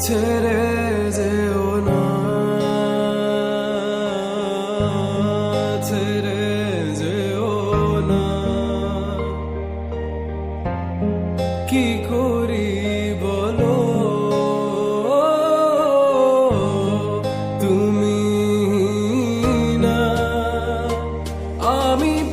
ছেড়ে যেও না। ছেড়ে যেও না। কি করি বলো? তুমি না। আমি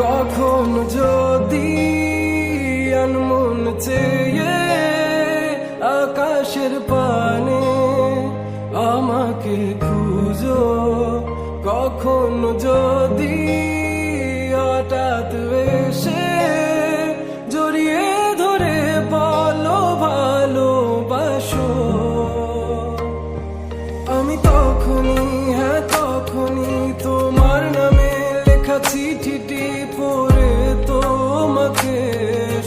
কখন যদি আনমন চেয়ে আকাশের পানে আমাকে খুঁজো, কখন যদি হঠাৎ এসে জড়িয়ে ধরে বলো, ভালোবাসো। আমি তখনই হ্যাঁ তখনই তোমার নামে লেখা চিঠিটি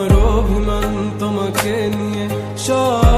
আমার অভিমান তোমাকে নিয়ে সব